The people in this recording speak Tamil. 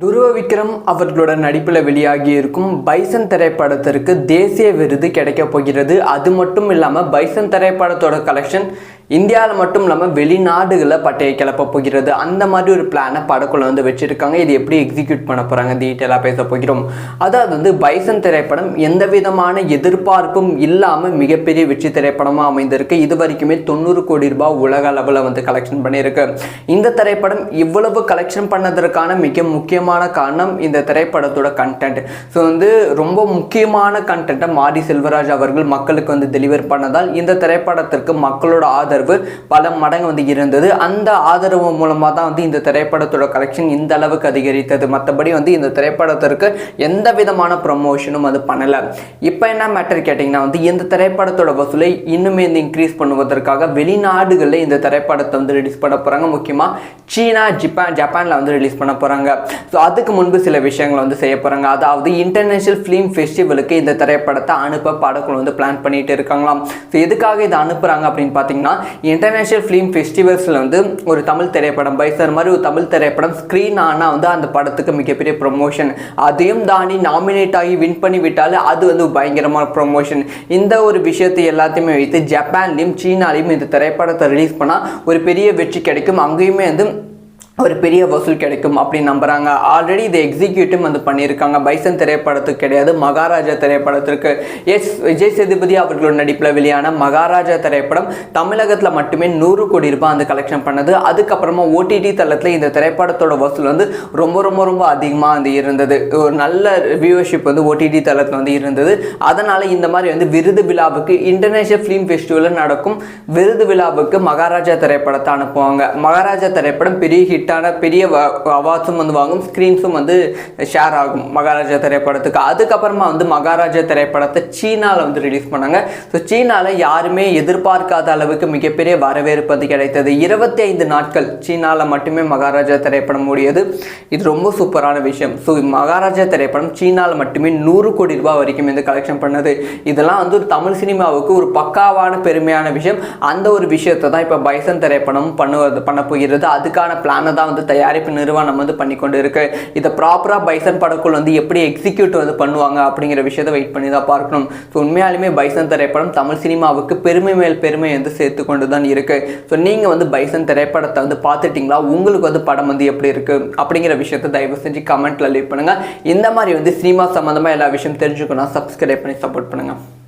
துருவ விக்ரம் அவர்களோட நடிப்பில் வெளியாகி இருக்கும் பைசன் திரைப்படத்திற்கு தேசிய விருது கிடைக்கப் போகிறது. அது மட்டும் இல்லாமல் பைசன் திரைப்படத்தோட கலெக்ஷன் இந்தியாவில் மட்டும் இல்லாமல் வெளிநாடுகளில் பட்டையை கிளப்ப போகிறது. அந்த மாதிரி ஒரு பிளானை படக்குள்ள வந்து வச்சுருக்காங்க. இது எப்படி எக்ஸிக்யூட் பண்ண போகிறாங்க டீட்டெயிலாக பேச போகிறோம். அதாவது வந்து பைசன் திரைப்படம் எந்த விதமான எதிர்பார்ப்பும் இல்லாமல் மிகப்பெரிய வெற்றி திரைப்படமாக அமைந்திருக்கு. இது வரைக்குமே தொண்ணூறு கோடி ரூபாய் உலக அளவில் வந்து கலெக்ஷன் பண்ணியிருக்கு. இந்த திரைப்படம் இவ்வளவு கலெக்ஷன் பண்ணதற்கான மிக முக்கியமான காரணம் இந்த திரைப்படத்தோட கண்டென்ட் ஸோ வந்து ரொம்ப முக்கியமான கண்டென்ட்டை மாரி செல்வராஜ் அவர்கள் மக்களுக்கு வந்து டெலிவர் பண்ணதால் இந்த திரைப்படத்திற்கு மக்களோட ஆதரவு பல மடங்கு வந்து இருந்தது. அந்த ஆதரவு மூலமாக தான் வந்து இந்த திரைப்படத்தோட கலெக்ஷன் இந்த அளவுக்கு அதிகரித்தது. மற்றபடி வந்து இந்த திரைப்படத்திற்கு எந்த விதமான ப்ரமோஷனும் அது பண்ணலை. இப்போ என்ன மேட்டர் கேட்டிங்கன்னா வந்து இந்த திரைப்படத்தோட வசூலை இன்னுமே இந்த இன்க்ரீஸ் பண்ணுவதற்காக வெளிநாடுகளில் இந்த திரைப்படத்தை வந்து ரிலீஸ் பண்ண போகிறாங்க முக்கியமாக சீனா ஜப்பான் ஜப்பானில் வந்து ரிலீஸ் பண்ண போகிறாங்க ஸோ அதுக்கு முன்பு சில விஷயங்களை வந்து செய்ய போகிறாங்க அதாவது இன்டர்நேஷனல் ஃபிலிம் ஃபெஸ்டிவலுக்கு இந்த திரைப்படத்தை அனுப்ப படக்குழு வந்து பிளான் பண்ணிட்டு இருக்காங்களாம். ஸோ எதுக்காக இதை அனுப்புகிறாங்க அப்படின்னு பார்த்தீங்கன்னா இன்டர்நேஷனல் ஃபிலிம் ஃபெஸ்டிவல்ஸில் வந்து ஒரு தமிழ் திரைப்படம் பைசர் மாதிரி ஒரு தமிழ் திரைப்படம் ஸ்க்ரீன் ஆனால் வந்து அந்த படத்துக்கு மிகப்பெரிய ப்ரொமோஷன் அதையும் தாண்டி நாமினேட் ஆகி வின் பண்ணி விட்டாலே அது வந்து பயங்கரமான ப்ரொமோஷன் இந்த ஒரு விஷயத்தை எல்லாத்தையுமே வைத்து ஜப்பான்லேயும் சீனாலையும் இந்த திரைப்படத்தை ரிலீஸ் பண்ணால் ஒரு பெரிய வெற்றி கிடைக்கும். அங்கேயுமே வந்து ஒரு பெரிய வசூல் கிடைக்கும் அப்படின்னு நம்புறாங்க. ஆல்ரெடி இதை எக்ஸிக்யூட்டிவ் வந்து பண்ணியிருக்காங்க. பைசன் திரைப்படத்துக்கு கிடையாது மகாராஜா திரைப்படத்திற்கு. எஸ் விஜய் சேதுபதி அவர்களோட நடிப்பில் வெளியான மகாராஜா திரைப்படம் தமிழகத்தில் மட்டுமே நூறு கோடி ரூபாய் வந்து கலெக்ஷன் பண்ணது. அதுக்கப்புறமா ஓடிடி தளத்தில் இந்த திரைப்படத்தோட வசூல் வந்து ரொம்ப ரொம்ப ரொம்ப அதிகமாக வந்து இருந்தது. ஒரு நல்ல வியூவர்ஷிப் வந்து ஓடிடி தளத்தில் வந்து இருந்தது. அதனால் இந்த மாதிரி வந்து விருது விழாவுக்கு இன்டர்நேஷனல் ஃபிலிம் ஃபெஸ்டிவலில் நடக்கும் விருது விழாவுக்கு மகாராஜா திரைப்படத்தை அனுப்புவாங்க. மகாராஜா திரைப்படம் பெரிய ஹிட்டான பெரிய அவார்ட்ஸும் வந்து வாங்கும் ஸ்க்ரீன்ஸும் வந்து ஷேர் ஆகும் மகாராஜா திரைப்படத்துக்கு. அதுக்கப்புறமா வந்து மகாராஜா திரைப்படத்தை சீனாவில் வந்து ரிலீஸ் பண்ணாங்க. ஸோ சீனாவில் யாருமே எதிர்பார்க்காத அளவுக்கு மிகப்பெரிய வரவேற்பு வந்து கிடைத்தது. இருபத்தி ஐந்து நாட்கள் சீனாவில் மட்டுமே மகாராஜா திரைப்படம் ஓடியது. இது ரொம்ப சூப்பரான விஷயம். ஸோ மகாராஜா திரைப்படம் சீனாவில் மட்டுமே நூறு கோடி ரூபாய் வரைக்கும் வந்து கலெக்ஷன் பண்ணது. இதெல்லாம் வந்து ஒரு தமிழ் சினிமாவுக்கு ஒரு பக்காவான பெருமையான விஷயம். அந்த ஒரு விஷயத்தை தான் இப்போ பைசன் திரைப்படம் பண்ணுவது பண்ண போகிறது. அதுக்கான பிளானை தான் வந்து தயாரிப்பு நிறுவனம் வந்து பண்ணி கொண்டு இருக்கு இதை ப்ராப்பராக பைசன் படக்குள் வந்து எப்படி எக்ஸிக்யூட் வந்து பண்ணுவாங்க அப்படிங்கிற விஷயத்தை வெயிட் பண்ணி தான் பார்க்கணும். ஸோ உண்மையாலுமே பைசன் திரைப்படம் தமிழ் சினிமாவுக்கு பெருமை மேல் பெருமை வந்து சேர்த்து கொண்டு தான் இருக்கு. ஸோ நீங்கள் வந்து பைசன் திரைப்படத்தை வந்து பார்த்துட்டிங்களா? உங்களுக்கு வந்து படம் வந்து எப்படி இருக்கு? அப்படிங்கிற விஷயத்தை தயவு செஞ்சு கமெண்ட்ல லீவ் பண்ணுங்க. இந்த மாதிரி வந்து சினிமா சம்மந்தமாக எல்லா விஷயம் தெரிஞ்சுக்கணும். சப்ஸ்கிரைப் பண்ணி சப்போர்ட் பண்ணுங்கள்